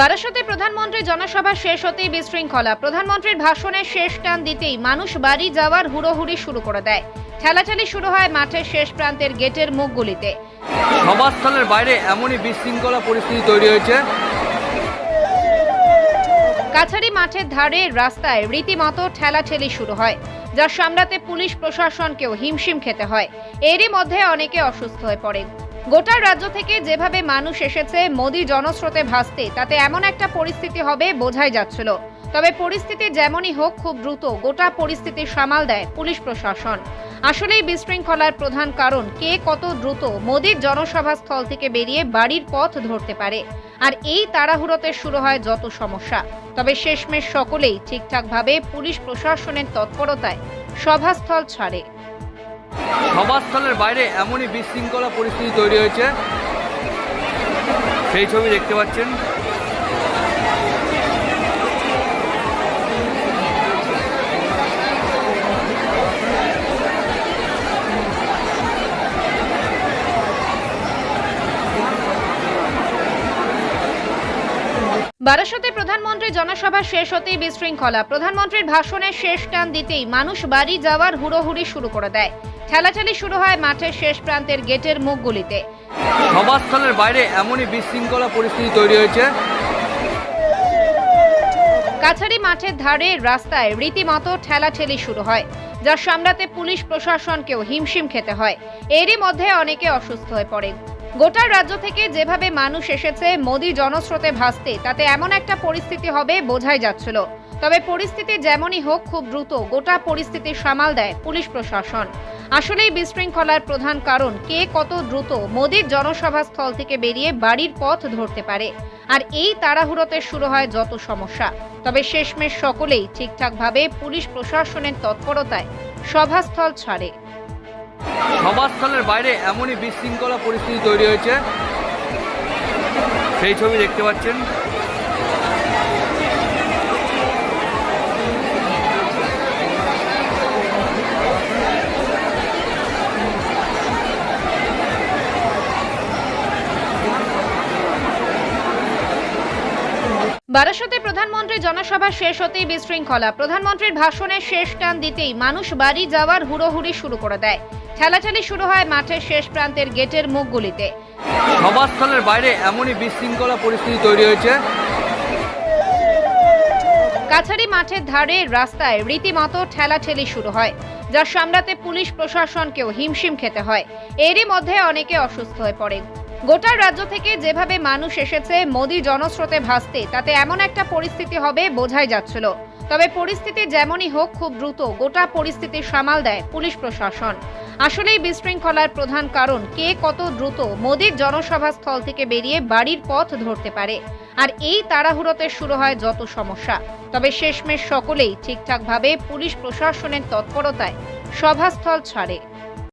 বারাসতে প্রধানমন্ত্রী জনসভা শেষ হতেই বিশৃঙ্খলা। প্রধানমন্ত্রীর ভাষণের শেষ টান দিতেই মানুষ বাড়ি যাওয়ার হুড়োহুড়ি শুরু করে দেয়। ঠেলাঠেলি শুরু হয় মাঠের শেষ প্রান্তের গেটের মুখগুলিতে। সভাস্থলের বাইরে এমনই বিশৃঙ্খলা পরিস্থিতি তৈরি হয়েছে। কাছারি মাঠের ধারে রাস্তায় রীতিমতো ঠেলাঠেলি শুরু হয় যা সামলাতে পুলিশ প্রশাসনকেও হিমশিম খেতে হয়। এরই মধ্যে অনেকে অসুস্থ হয়ে পড়ে গোটা রাজ্য থেকে যেভাবে মানুষ এসেছে মোদি জনস্রোতে ভাসতে, তাতে এমন একটা পরিস্থিতি হবে বোঝাই যাচ্ছিল। তবে পরিস্থিতি যেমনই হোক, খুব দ্রুত গোটা পরিস্থিতি সামাল দেয় পুলিশ প্রশাসন। আসলেই বিশৃঙ্খলার প্রধান কারণ, কে কত দ্রুত মোদির জনসভা স্থল থেকে বেরিয়ে বাড়ির পথ ধরতে পারে। আর এই তাড়াহুড়োতে শুরু হয় যত সমস্যা। তবে শেষমেশ সকলেই ঠিকঠাকভাবে পুলিশ প্রশাসনের তৎপরতায় সভাস্থল ছাড়ে। সভাস্থলের বাইরে এমনই বিশৃঙ্খলা পরিস্থিতি তৈরি হয়েছে। সেই ছবি দেখতে পাচ্ছেন। বারাসতে প্রধানমন্ত্রী জনসভা শেষ হতেই বিশৃঙ্খলা। প্রধানমন্ত্রীর ভাষণের শেষ টান দিতেই মানুষ বাড়ি যাওয়ার হুড়োহুড়ি শুরু করে দেয়। ঠেলাঠেলি শুরু হয় মাঠের শেষ প্রান্তের গেটের মুখগুলিতে। সভাস্থলের বাইরে এমনই বিশৃঙ্খলা পরিস্থিতি তৈরি হয়েছে। কাছারি মাঠের ধারে রাস্তায় রীতিমতো ঠেলাঠেলি শুরু হয় যার সামলাতে পুলিশ প্রশাসনকেও হিমশিম খেতে হয়। এরই মধ্যে অনেকে অসুস্থ হয়ে পড়ে গোটা রাজ্য থেকে যেভাবে মানুষ এসেছে মোদি জনস্রোতে ভাসতে তাতে এমন একটা পরিস্থিতি হবে বোঝাই যাচ্ছিল। তবে পরিস্থিতি যেমনই হোক খুব দ্রুত গোটা পরিস্থিতি সামাল দেয় পুলিশ প্রশাসন। আসলেই বিশৃঙ্খলার প্রধান কারণ কে কত দ্রুত মোদির জনসভাস্থল থেকে বেরিয়ে বাড়ির পথ ধরতে পারে। আর এই তাড়াহুড়োতে শুরু হয় যত সমস্যা। তবে শেষমেশ সকলেই ঠিকঠাকভাবে পুলিশ প্রশাসনের তৎপরতায় সভাস্থল ছাড়ে। সভাস্থলের বাইরে এমনই বিশৃঙ্খলা পরিস্থিতি তৈরি হয়েছে। সেই ছবি দেখতে পাচ্ছেন। বারাসতে প্রধানমন্ত্রী জনসভা শেষ হতেই বিশৃঙ্খলা। প্রধানমন্ত্রীর ভাষণের শেষ টান দিতেই মানুষ বাড়ি যাওয়ার হুড়োহুড়ি শুরু করে দেয়। ঠেলাঠেলি শুরু হয় মাঠের শেষ প্রান্তের গেটের মুখগুলিতে। সভাস্থলের বাইরে এমনই বিশৃঙ্খলা পরিস্থিতি তৈরি হয়েছে। কাছারি মাঠের ধারে রাস্তায় রীতিমতো ঠেলাঠেলি শুরু হয় যা সামলাতে পুলিশ প্রশাসনকেও হিমশিম খেতে হয়। এরই মধ্যে অনেকে অসুস্থ হয়ে পড়ে গোটা রাজ্য থেকে যেভাবে মানুষ এসেছে মোদি জনস্রোতে ভাসতে, তাতে এমন একটা পরিস্থিতি হবে বোঝাই যাচ্ছিল। তবে পরিস্থিতি যেমনই হোক, খুব দ্রুত গোটা পরিস্থিতি সামাল দেয় পুলিশ প্রশাসন। আসলেই বিশৃঙ্খলার প্রধান কারণ, কে কত দ্রুত মোদির জনসভাস্থল থেকে বেরিয়ে বাড়ির পথ ধরতে পারে। আর এই তাড়াহুড়োতে শুরু হয় যত সমস্যা। তবে শেষমেশ সকলেই ঠিকঠাকভাবে পুলিশ প্রশাসনের তৎপরতায় সভাস্থল ছাড়ে।